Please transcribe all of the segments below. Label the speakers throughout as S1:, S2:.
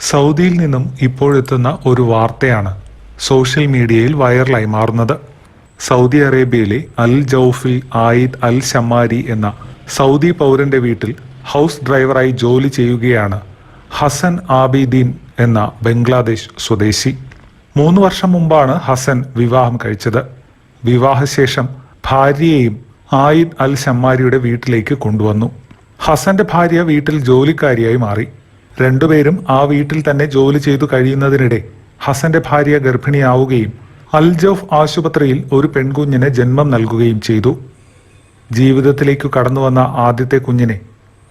S1: സൗദിയിൽ നിന്നും ഇപ്പോഴെത്തുന്ന ഒരു വാർത്തയാണ് സോഷ്യൽ മീഡിയയിൽ വൈറലായി മാറുന്നത്. സൗദി അറേബ്യയിലെ അൽ ജൌഫിൽ ആയിദ് അൽ ഷമാരി എന്ന സൗദി പൗരന്റെ വീട്ടിൽ ഹൗസ് ഡ്രൈവറായി ജോലി ചെയ്യുകയാണ് ഹസൻ ആബിദീൻ എന്ന ബംഗ്ലാദേശ് സ്വദേശി. മൂന്ന് വർഷം മുമ്പാണ് ഹസൻ വിവാഹം കഴിച്ചത്. വിവാഹശേഷം ഭാര്യയെയും ആയിദ് അൽ ഷമ്മാരിയുടെ വീട്ടിലേക്ക് കൊണ്ടുവന്നു. ഹസന്റെ ഭാര്യ വീട്ടിൽ ജോലിക്കാരിയായി മാറി. രണ്ടുപേരും ആ വീട്ടിൽ തന്നെ ജോലി ചെയ്തു കഴിയുന്നതിനിടെ ഹസന്റെ ഭാര്യ ഗർഭിണിയാവുകയും അൽജോഫ് ആശുപത്രിയിൽ ഒരു പെൺകുഞ്ഞിന് ജന്മം നൽകുകയും ചെയ്തു. ജീവിതത്തിലേക്ക് കടന്നു വന്ന ആദ്യത്തെ കുഞ്ഞിനെ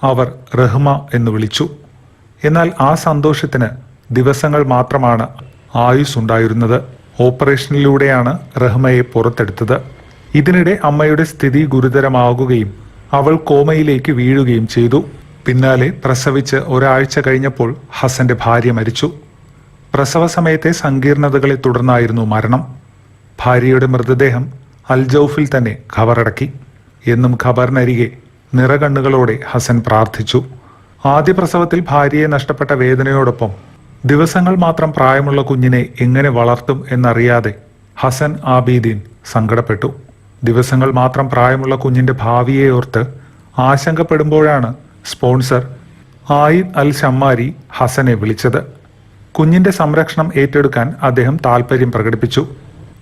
S1: അവർ റഹ്മ എന്ന് വിളിച്ചു. എന്നാൽ ആ സന്തോഷത്തിന് ദിവസങ്ങൾ മാത്രമാണ് ആയുസ് ഉണ്ടായിരുന്നത് ഓപ്പറേഷനിലൂടെയാണ് റഹ്മയെ പുറത്തെടുത്തത്. ഇതിനിടെ അമ്മയുടെ സ്ഥിതി ഗുരുതരമാകുകയും അവൾ കോമയിലേക്ക് വീഴുകയും ചെയ്തു. പിന്നാലെ പ്രസവിച്ച് ഒരാഴ്ച കഴിഞ്ഞപ്പോൾ ഹസന്റെ ഭാര്യ മരിച്ചു. പ്രസവ സമയത്തെ സങ്കീർണതകളെ തുടർന്നായിരുന്നു മരണം. ഭാര്യയുടെ മൃതദേഹം അൽജൌഫിൽ തന്നെ ഖബറടക്കി. എന്നും ഖബറിനരികെ നിറകണ്ണുകളോടെ ഹസൻ പ്രാർത്ഥിച്ചു. ആദ്യ പ്രസവത്തിൽ ഭാര്യയെ നഷ്ടപ്പെട്ട വേദനയോടൊപ്പം ദിവസങ്ങൾ മാത്രം പ്രായമുള്ള കുഞ്ഞിനെ എങ്ങനെ വളർത്തും എന്നറിയാതെ ഹസൻ ആബീദീൻ സങ്കടപ്പെട്ടു. ദിവസങ്ങൾ മാത്രം പ്രായമുള്ള കുഞ്ഞിന്റെ ഭാവിയെ ഓർത്ത് ആശങ്കപ്പെടുമ്പോഴാണ് സ്പോൺസർ ആയിദ് അൽ ഷമ്മാരി ഹസനെ വിളിച്ചത്. കുഞ്ഞിന്റെ സംരക്ഷണം ഏറ്റെടുക്കാൻ അദ്ദേഹം താൽപര്യം പ്രകടിപ്പിച്ചു.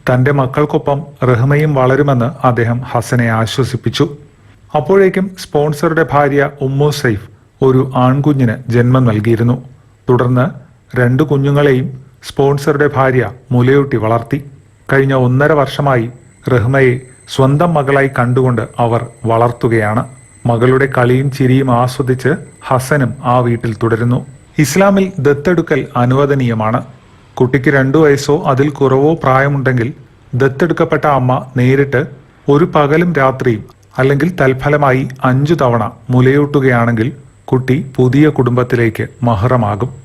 S1: തന്റെ മക്കൾക്കൊപ്പം റഹ്മയും വളരുമെന്ന് അദ്ദേഹം ഹസനെ ആശ്വസിപ്പിച്ചു. അപ്പോഴേക്കും സ്പോൺസറുടെ ഭാര്യ ഉമ്മു സൈഫ് ഒരു ആൺകുഞ്ഞിന് ജന്മം നൽകിയിരുന്നു. തുടർന്ന് രണ്ടു കുഞ്ഞുങ്ങളെയും സ്പോൺസറുടെ ഭാര്യ മുലയൂട്ടി വളർത്തി. കഴിഞ്ഞ ഒന്നര വർഷമായി റഹ്മയെ സ്വന്തം മകളായി കണ്ടുകൊണ്ട് അവർ വളർത്തുകയാണ്. മകളുടെ കളിയും ചിരിയും ആസ്വദിച്ച് ഹസനും ആ വീട്ടിൽ തുടരുന്നു. ഇസ്ലാമിൽ ദത്തെടുക്കൽ അനുവദനീയമാണ്. കുട്ടിക്ക് രണ്ടു വയസ്സോ അതിൽ കുറവോ പ്രായമുണ്ടെങ്കിൽ ദത്തെടുക്കപ്പെട്ട അമ്മ നേരിട്ട് ഒരു പകലും രാത്രിയും അല്ലെങ്കിൽ തൽഫലമായി അഞ്ചു തവണ മുലയൂട്ടുകയാണെങ്കിൽ കുട്ടി പുതിയ കുടുംബത്തിലേക്ക് മഹറമാകും.